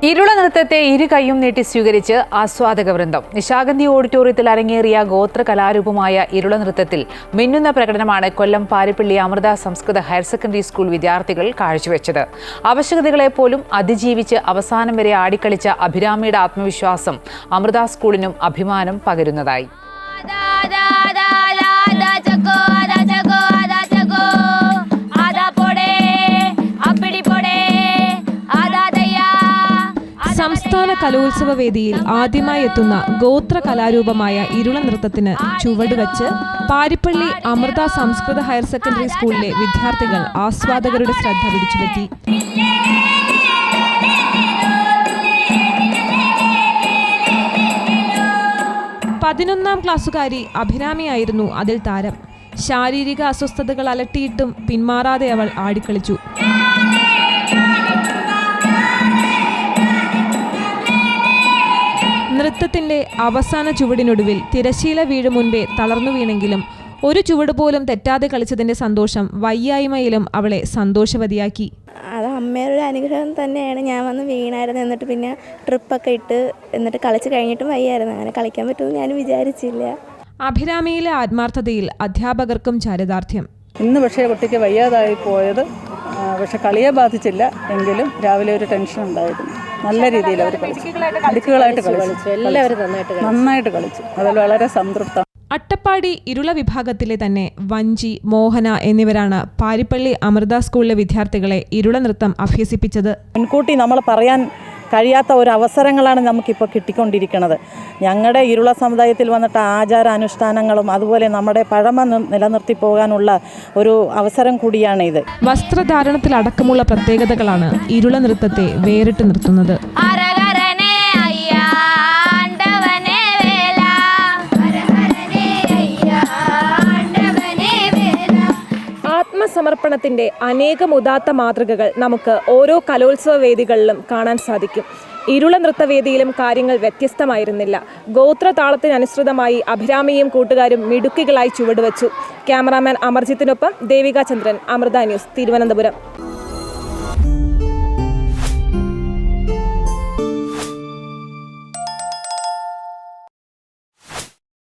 ഇരുള നൃത്തത്തെ ഇരു കൈയും നീട്ടി സ്വീകരിച്ച് ആസ്വാദക വൃന്ദം നിശാഗന്ധി ഓഡിറ്റോറിയത്തിൽ അരങ്ങേറിയ ഗോത്ര കലാരൂപമായ ഇരുള നൃത്തത്തിൽ മിന്നുന്ന പ്രകടനമാണ് കൊല്ലം പാരിപ്പള്ളി അമൃത സംസ്കൃത ഹയർ സെക്കൻഡറി സ്കൂൾ വിദ്യാർത്ഥികൾ കാഴ്ചവെച്ചത് ആവശ്യകതകളെ പോലും അതിജീവിച്ച് അവസാനം വരെ ആടിക്കളിച്ച അഭിരാമിയുടെ ആത്മവിശ്വാസം അമൃത സ്കൂളിനും അഭിമാനം പകരുന്നതായി സംസ്ഥാന കലോത്സവ വേദിയിൽ ആദ്യമായി എത്തുന്ന ഗോത്ര കലാരൂപമായ ഇരുള നൃത്തത്തിന് ചുവടുവച്ച് പാരിപ്പള്ളി അമൃത സംസ്കൃത ഹയർ സെക്കൻഡറി സ്കൂളിലെ വിദ്യാർത്ഥികൾ ആസ്വാദകരുടെ ശ്രദ്ധ പിടിച്ചുപറ്റി. പതിനൊന്നാം ക്ലാസ്സുകാരി അഭിരാമിയായിരുന്നു അതിൽ താരം. ശാരീരിക അസ്വസ്ഥതകൾ അലട്ടിയിട്ടും പിന്മാറാതെ അവൾ ആടിക്കളിച്ചു. നൃത്തത്തിന്റെ അവസാന ചുവടിനൊടുവിൽ തിരശീല വീഴും മുൻപേ തളർന്നു വീണെങ്കിലും ഒരു ചുവട് പോലും തെറ്റാതെ കളിച്ചതിന്റെ സന്തോഷം വയ്യായ്മയിലും അവളെ സന്തോഷവതിയാക്കി. അത് അമ്മയുടെ ഒരു അനുഗ്രഹം തന്നെയാണ്. ഞാൻ വന്ന് വീണായിരുന്നു. എന്നിട്ട് പിന്നെ ട്രിപ്പൊക്കെ ഇട്ട് എന്നിട്ട് കളിച്ച് കഴിഞ്ഞിട്ടും വയ്യായിരുന്നു. അങ്ങനെ കളിക്കാൻ പറ്റുമെന്ന് ഞാൻ വിചാരിച്ചില്ല. അഭിരാമിയിലെ ആത്മാർത്ഥതയിൽ അധ്യാപകർക്കും ചാരിതാർത്ഥ്യം. ഇന്ന് പക്ഷേ കുട്ടിക്ക് വയ്യാതായി പോയത് പക്ഷെ കളിയെ ബാധിച്ചില്ല. എങ്കിലും രാവിലെ ഒരു ടെൻഷൻ ഉണ്ടായിരുന്നു നല്ല രീതിയിൽ അവർ കളിച്ചു. അടുക്കുകളായിട്ട് കളിച്ചു. എല്ലാവരും നന്നായിട്ട് നന്നായിട്ട് കളിച്ചു. അതിൽ വളരെ സംതൃപ്തം. അട്ടപ്പാടി ഇരുള വിഭാഗത്തിലെ തന്നെ വഞ്ചി മോഹന എന്നിവരാണ് പാരിപ്പള്ളി അമൃത സ്കൂളിലെ വിദ്യാർത്ഥികളെ ഇരുള നൃത്തം അഭ്യസിപ്പിച്ചത്. മുൻകൂട്ടി നമ്മൾ പറയാൻ കഴിയാത്ത ഒരു അവസരങ്ങളാണ് നമുക്കിപ്പോൾ കിട്ടിക്കൊണ്ടിരിക്കുന്നത്. ഞങ്ങളുടെ ഇരുള സമുദായത്തിൽ വന്നിട്ട് ആചാര അനുഷ്ഠാനങ്ങളും അതുപോലെ നമ്മുടെ പഴമ നിലനിർത്തി പോകാനുള്ള ഒരു അവസരം കൂടിയാണ് ഇത് വസ്ത്രധാരണത്തിലടക്കമുള്ള പ്രത്യേകതകളാണ് ഇരുള നൃത്തത്തെ വേറിട്ട് നിർത്തുന്നത്. ആത്മസമർപ്പണത്തിന്റെ അനേകം ഉദാത്ത മാതൃകകൾ നമുക്ക് ഓരോ കലോത്സവ വേദികളിലും കാണാൻ സാധിക്കും. ഇരുള നൃത്തവേദിയിലും കാര്യങ്ങൾ വ്യത്യസ്തമായിരുന്നില്ല. ഗോത്ര താളത്തിനനുസൃതമായി അഭിരാമിയും കൂട്ടുകാരും മിടുക്കികളായി ചുവടുവച്ചു. ക്യാമറാമാൻ അമർജിത്തിനൊപ്പം ദേവികാ ചന്ദ്രൻ അമൃത ന്യൂസ് തിരുവനന്തപുരം.